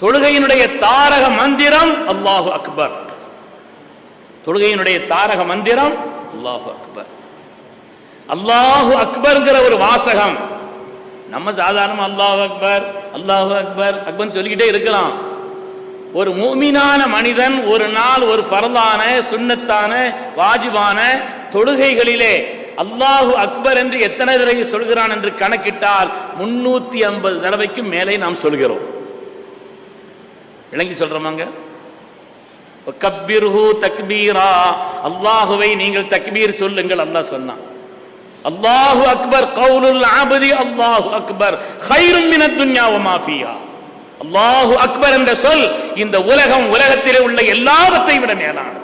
தொழுகையினுடைய தாரக மந்திரம் அல்லாஹு அக்பர். தொழுகையினுடைய தாரக மந்திரம் அல்லாஹு அக்பர். அல்லாஹு அக்பர்ங்கிற ஒரு வாசகம். நம்ம சாதாரணமா அல்லாஹு அக்பர் அல்லாஹு அக்பர் அக்பர் சொல்லிக்கிட்டே இருக்கலாம். ஒரு மூமினான மனிதன் ஒரு நாள் ஒரு ஃபரதான சுண்ணத்தான வாஜிபான தொழுகைகளிலே அல்லாஹு அக்பர் என்று எத்தனை தடவை சொல்கிறான் என்று கணக்கிட்டால் முன்னூத்தி ஐம்பது தடவைக்கும் மேலே நாம் சொல்கிறோம். விளங்கி சொல்றோமாங்க? கப்பிர்ஹு தக்பீரா. அல்லாஹுவை நீங்கள் தக்பீர் சொல்லுங்கள் அல்லாஹ் சொன்னான். அல்லாஹு அக்பர் கவுலுல் ஆபதி அல்லாஹு அக்பர். ஹைரும் மினத் துன்யா மாஃபியா அல்லாஹு அக்பர் என்ற சொல் இந்த உலகம் உலகத்திலே உள்ள எல்லாவற்றை விட மேலானது.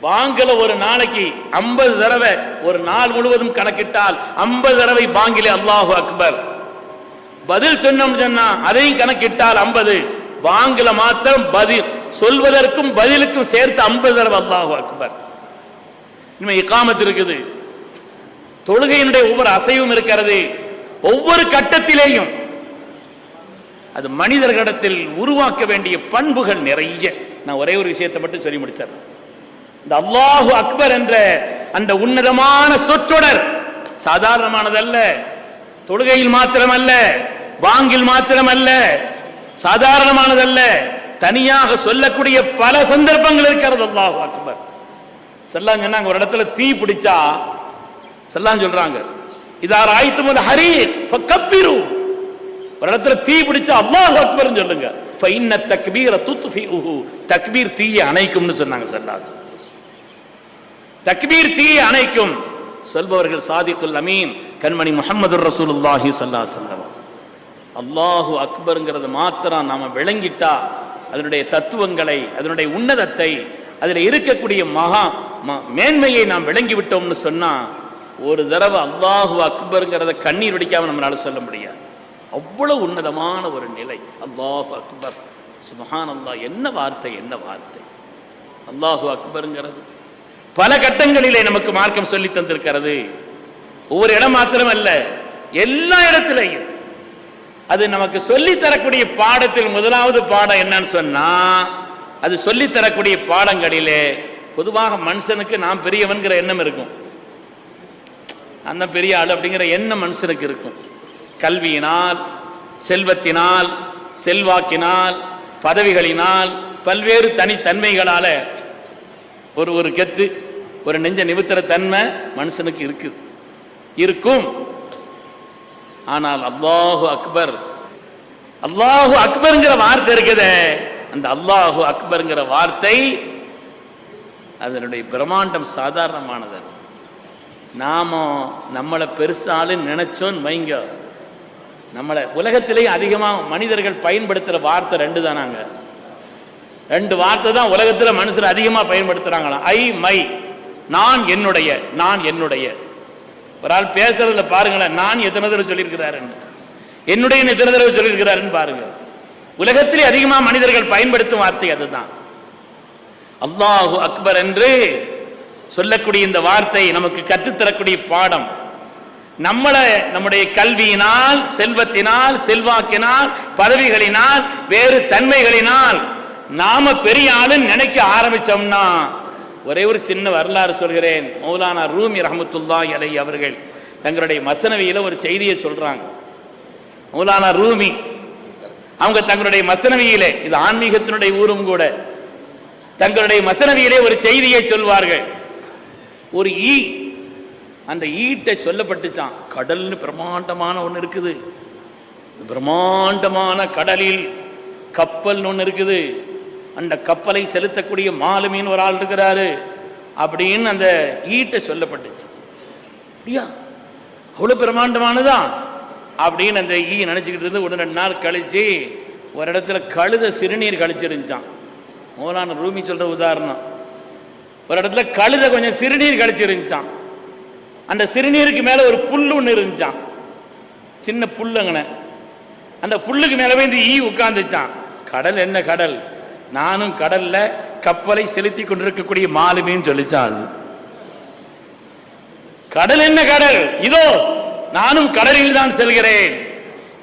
பாங்கில ஒரு நாளைக்கு ஐம்பது தடவை ஒரு நாள் முழுவதும் கணக்கிட்டால் ஐம்பது தடவை பாங்கிலே அல்லாஹு அக்பர். பதில் சொன்னோம் சொன்னா அதையும் கணக்கிட்டால் ஐம்பது. வாங்கல மாத்திரம் பதில் சொல்வதற்கும் பதிலுக்கும் சேர்த்து ஐம்பது தடவை அல்லாஹு அக்பர். இனிமே இக்காமத்து இருக்குது. தொழுகையினுடைய ஒவ்வொரு அசைவும் இருக்கிறது. ஒவ்வொரு கட்டத்திலேயும் அது மனிதர்களிடத்தில் உருவாக்க வேண்டிய பண்புகள் நிறைய. நான் ஒரே ஒரு விஷயத்தை மட்டும் சொல்லி முடிச்சேன் இந்த அல்லாஹு அக்பர் என்ற அந்த உன்னதமான சொற்றொடர் சாதாரணமானதல்ல தொழுகையில் மாத்திரமல்ல வாங்கில் மாத்திரமல்ல சாதாரணமானதல்ல. தனியாக சொல்லக்கூடிய பல சந்தர்ப்பங்கள் இருக்கிறது. அல்லாஹ் அக்பர். செல்லாங்க சொன்னாங்க ஒரு இடத்துல தீ பிடிச்சா செல்லாம் சொல்றாங்க. இதார் ஆயித்து முதல் ஹரி கப்பிரு ஒரு இடத்துல தீ பிடிச்சா அல்லாஹ் அக்பர் சொல்லுங்க. ஃபைன்ன தக்பீர துத்ஃபிஉஹு. தக்பீர் தீயை அணைக்கும்னு சொன்னாங்க சல்லாஸ் தக்பீர் தீயை அணைக்கும். சொல்பவர்கள் சாதிக்குல் அமீன். கண்மணி முகமது ரசூலுல்லாஹி ஸல்லல்லாஹு அலைஹி அல்லாஹு அக்பருங்கிறது மாத்திரம் நாம விளங்கிட்டா அதனுடைய தத்துவங்களை அதனுடைய உன்னதத்தை அதில் இருக்கக்கூடிய மகா ம- மேன்மையை நாம் விளங்கி விட்டோம்னு சொன்னால் ஒரு தடவை அல்லாஹு அக்பருங்கிறத கண்ணீர் வடிக்காமல் நம்மளால சொல்ல முடியாது. அவ்வளோ உன்னதமான ஒரு நிலை அல்லாஹு அக்பர். சுபஹான் அல்லாஹ் என்ன வார்த்தை என்ன வார்த்தை? அல்லாஹு அக்பருங்கிறது. பல கட்டங்களிலே நமக்கு மார்க்கம் சொல்லி தந்திருக்கிறது. ஒவ்வொரு இடம் மாத்திரம் அல்ல எல்லா இடத்திலையும். அது நமக்கு சொல்லி தரக்கூடிய பாடத்தில் முதலாவது பாடம் என்னன்னு சொன்னா அது சொல்லி தரக்கூடிய பாடங்களிலே பொதுவாக மனுஷனுக்கு நான் பெரியவன்கிற எண்ணம் இருக்கும். அந்த பெரிய ஆள் அப்படிங்கிற எண்ணம் மனுஷனுக்கு இருக்கும். கல்வியினால் செல்வத்தினால் செல்வாக்கினால் பதவிகளினால் பல்வேறு தனித்தன்மைகளால ஒரு ஒரு கெத்து ஒரு நெஞ்ச நிமித்திர தன்மை மனுஷனுக்கு இருக்குது. இருக்கும். ஆனால் அல்லாஹு அக்பர் அல்லாஹு அக்பருங்கிற வார்த்தை இருக்குதே. அந்த அல்லாஹு அக்பருங்கிற வார்த்தை அதனுடைய பிரம்மாண்டம் சாதாரணமானது நாம நம்மளை பெருசாலும் நினைச்சோன்னு வைங்க. நம்மளை உலகத்திலேயே அதிகமாக மனிதர்கள் பயன்படுத்துகிற வார்த்தை ரெண்டு தானாங்க ரெண்டு வார்த்தை தான் உலகத்தில் மனுஷர் அதிகமாக பயன்படுத்துகிறாங்களாம் ஐ மை நான் என்னுடைய நான் என்னுடைய. ஒரு ஆள் பேசுறதுல பாருங்களேன் நான் எத்தனை தடவை சொல்லியிருக்கிறாருன்னு என்னுடைய எத்தனை தடவை சொல்லியிருக்கிறாருன்னு பாருங்க. உலகத்திலே அதிகமாக மனிதர்கள் பயன்படுத்தும் வார்த்தை அதுதான். அல்லாஹு அக்பர் என்று சொல்லக்கூடிய இந்த வார்த்தை நமக்கு கற்றுத்தரக்கூடிய பாடம். நம்மளை நம்முடைய கல்வியினால் செல்வத்தினால் செல்வாக்கினால் பதவிகளினால் வேறு தன்மைகளினால் நாம பெரிய ஆளுன்னு நினைக்க ஆரம்பிச்சோம்னா ஒரே ஒரு சின்ன வரலாறு சொல்கிறேன். மௌலானா ரூமி ரஹமத்துல்லா அலை அவர்கள் தங்களுடைய மசனவியில ஒரு செய்தியை சொல்கிறாங்க மௌலானா ரூமி அவங்க தங்களுடைய மசனவியிலே இது ஆன்மீகத்தினுடைய ஊரும் கூட தங்களுடைய மசனவியிலே ஒரு செய்தியை சொல்வார்கள். ஒரு ஈ அந்த ஈட்டை சொல்லப்பட்டுச்சான் கடல்னு பிரம்மாண்டமான ஒன்று இருக்குது. பிரம்மாண்டமான கடலில் கப்பல்னு ஒன்று இருக்குது. அந்த கப்பலை செலுத்தக்கூடிய மாலுமின்னு ஒரு ஆள் இருக்கிறாரு அப்படின்னு அந்த ஈட்டை சொல்லப்பட்டுச்சு. அப்படியா? அவ்வளோ பிரம்மாண்டமானதான்? அப்படின்னு அந்த ஈ நினச்சிக்கிட்டு இருந்து ஒரு ரெண்டு நாள் கழித்து ஒரு இடத்துல கழுத சிறுநீர் கழிச்சிருந்துச்சான் மோலான ரூமி சொல்கிற உதாரணம். ஒரு இடத்துல கழுத கொஞ்சம் சிறுநீர் கழிச்சிருந்துச்சான் அந்த சிறுநீருக்கு மேலே ஒரு புல் ஒன்று இருந்துச்சான் சின்ன புல்லுங்கண்ண அந்த புல்லுக்கு மேலே போய் இந்த ஈ உட்காந்துச்சான் கடல் என்ன கடல்? நானும் கடல்ல கப்பலை செலுத்தி கொண்டிருக்கக்கூடிய மாலுமின்னு சொல்லிச்சான் அது. கடல் என்ன கடல்? இதோ நானும் கடலில் தான் செல்கிறேன்.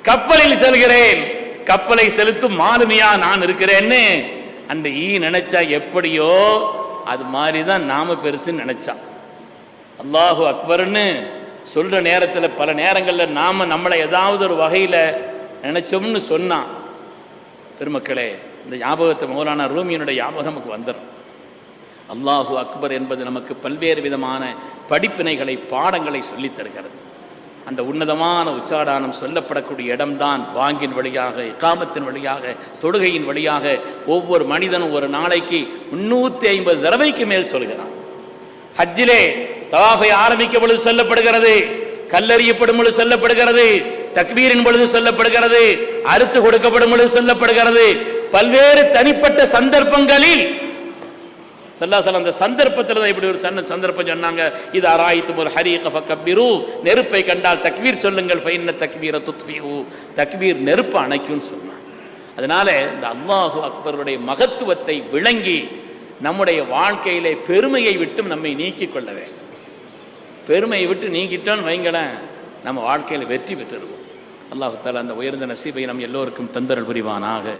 கப்பலில் செல்கிறேன். கப்பலை செலுத்தும் மாலுமியா நான் இருக்கிறேன்னு அந்த ஈ நினைச்சா எப்படியோ அது மாதிரி தான் நாம பெருசுன்னு நினைச்சான். அல்லாஹு அக்பர்னு சொல்ற நேரத்தில் பல நேரங்களில் நாம நம்மளை ஏதாவது ஒரு வகையில நினைச்சோம்னு சொன்னான். பெருமக்களே இந்த ஞாபகத்தை மௌலானா ரூமியனுடைய ஞாபகம் நமக்கு வந்துடும் அல்லாஹு அக்பர் என்பது நமக்கு பல்வேறு விதமான படிப்பினைகளை பாடங்களை சொல்லித் தருகிறது. அந்த உன்னதமான உச்சாடானம் சொல்லப்படக்கூடிய இடம்தான் பாங்கின் வழியாக இக்காமத்தின் வழியாக தொடுகையின் வழியாக ஒவ்வொரு மனிதனும் ஒரு நாளைக்கு முன்னூற்றி ஐம்பது தடவைக்கு மேல் சொல்கிறான். ஹஜ்ஜிலே தவாஃபை ஆரம்பிக்கும் பொழுது சொல்லப்படுகிறது கல்லறியப்படும் பொழுது சொல்லப்படுகிறது தக்பீரின் பொழுது சொல்லப்படுகிறது அறுத்து கொடுக்கப்படும் பொழுது சொல்லப்படுகிறது பல்வேறு தனிப்பட்ட சந்தர்ப்பங்களில் சல்லாசல் அந்த சந்தர்ப்பத்தில் தான் இப்படி ஒரு சன்ன சந்தர்ப்பம் சொன்னாங்க. இது அராயித்து ஒரு ஹரி கபிரு நெருப்பை கண்டால் தக்வீர் சொல்லுங்கள் ஃபைன்ன தக்பீர துத்ஃபிஹு தக்வீர் நெருப்பு அணைக்கும்னு சொன்னாங்க. அதனால இந்த அல்லாஹு அக்பருடைய மகத்துவத்தை விளங்கி நம்முடைய வாழ்க்கையிலே பெருமையை விட்டும் நம்மை நீக்கிக் கொள்ள வேண்டும். பெருமையை விட்டு நீக்கிட்டோன்னு வைங்களேன் நம்ம வாழ்க்கையில் வெற்றி பெற்றிருவோம் அல்லாஹு தாலா அந்த உயர்ந்த நசீபை நம் எல்லோருக்கும் தந்தரல் புரிவானாக.